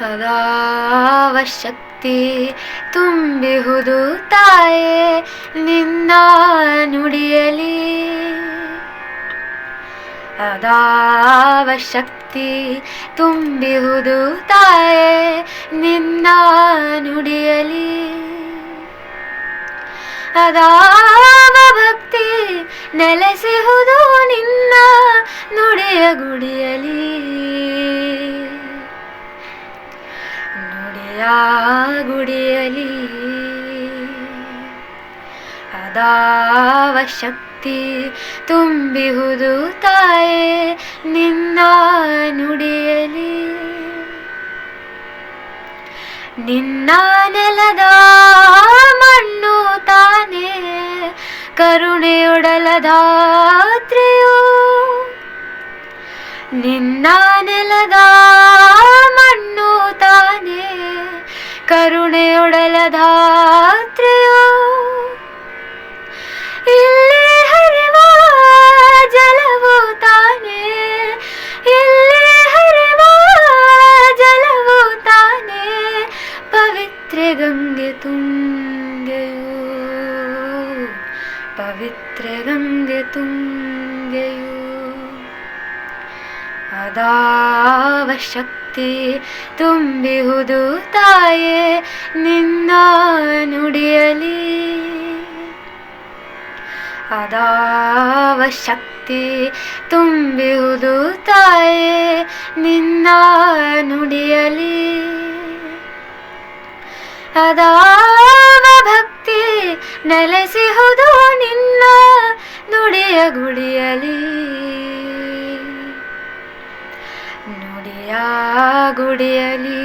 ಅದಾವ ಶಕ್ತಿ ತುಂಬಿಹುದು ತಾಯೇ, ನಿನ್ನ ನುಡಿಯಲಿ. ಅದಾವ ಶಕ್ತಿ ತುಂಬಿಹುದು ತಾಯೇ, ನಿನ್ನ ನುಡಿಯಲಿ. ಅದಾವ ಭಕ್ತಿ ನೆಲೆಸಿಹುದು ನಿನ್ನ ನುಡಿಯ ಗುಡಿಯಲಿ. ನುಡಿಯ ಗುಡಿಯಲಿ. ಅದಾವ ಶಕ್ತಿ ತುಂಬಿಹುದು ತಾಯೇ ನಿನ್ನ ನುಡಿಯಲಿ. ನಿನ್ನ ನೆಲದ ಮಣ್ಣು ತಾನೇ ಕರುಣೆಯೊಡಲ ಧಾತ್ರೆಯು ನಿನ್ನ ನೆಲದ ಮಣ್ಣು കരുണയുടലധാത്രയോ ഇല്ലേ ഹരിവാ ജലവോ താനേ? ഇല്ലേ ഹരിവാ ജലവോ താനേ? പവിത്ര ഗംഗ തുങ്കയോ പവിത്ര ഗംഗ തുങ്കയോ അതാവശ്യക്ത ಶಕ್ತಿ ತುಂಬಿಹುದು ತಾಯೇ, ನಿನ್ನ ನುಡಿಯಲಿ. ಅದಾವ ಶಕ್ತಿ ತುಂಬಿಹುದು ತಾಯೇ, ನಿನ್ನ ನುಡಿಯಲಿ. ಅದಾವ ಭಕ್ತಿ ನೆಲೆಸಿಹುದು ನಿನ್ನ ನುಡಿಯ ಗುಡಿಯಲಿ ನುಡಿಯ ಗುಡಿಯಲಿ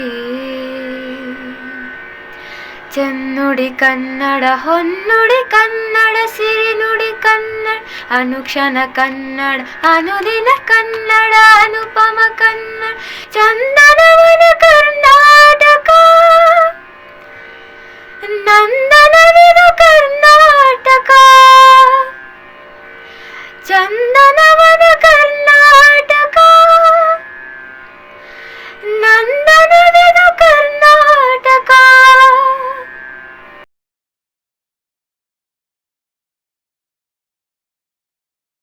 ചെന്നുടി കന്നഡ ഹൊന്നുടി കന്നഡ സിരിനുടി കന്നഡ അനുക്ഷണ കന്നഡ അനുദിന കന്നഡ അനുപമ കന്നഡ ചന്ദനവന കർണാടക നന്ദനവിന കർണാടക ചന്ദന